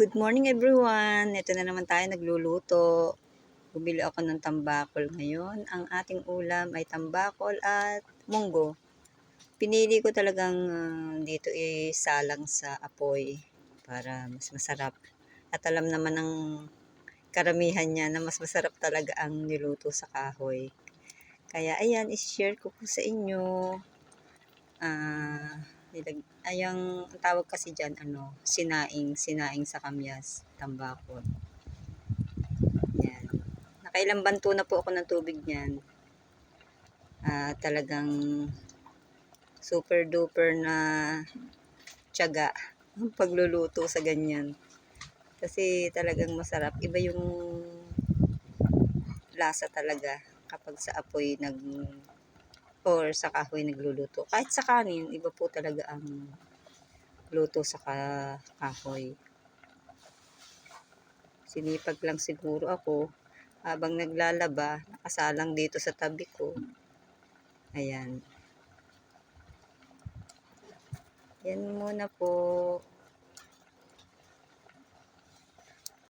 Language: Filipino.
Good morning everyone! Ito na naman tayo nagluluto. Bumili ako ng tambakol ngayon. Ang ating ulam ay tambakol at munggo. Pinili ko talagang ah, dito isalang sa apoy para mas masarap. At alam naman ng karamihan niya na mas masarap talaga ang niluto sa kahoy. Kaya ayan, i-share ko po sa inyo. Ah, nilag ayang ang tawag kasi diyan ano, sinaing, sinaing sa kamyas, tambakol. Yan. Nakailang banto na po ako ng tubig niyan. Ah, talagang super duper na tiyaga ang pagluluto sa ganyan. Kasi talagang masarap. Iba yung lasa talaga kapag sa apoy nag or sa kahoy nagluluto. Kahit sa kanin, iba po talaga ang luto sa ka- kahoy. Sinipag lang siguro ako habang naglalaba, nakasalang dito sa tabi ko. Ayan. Yan muna po.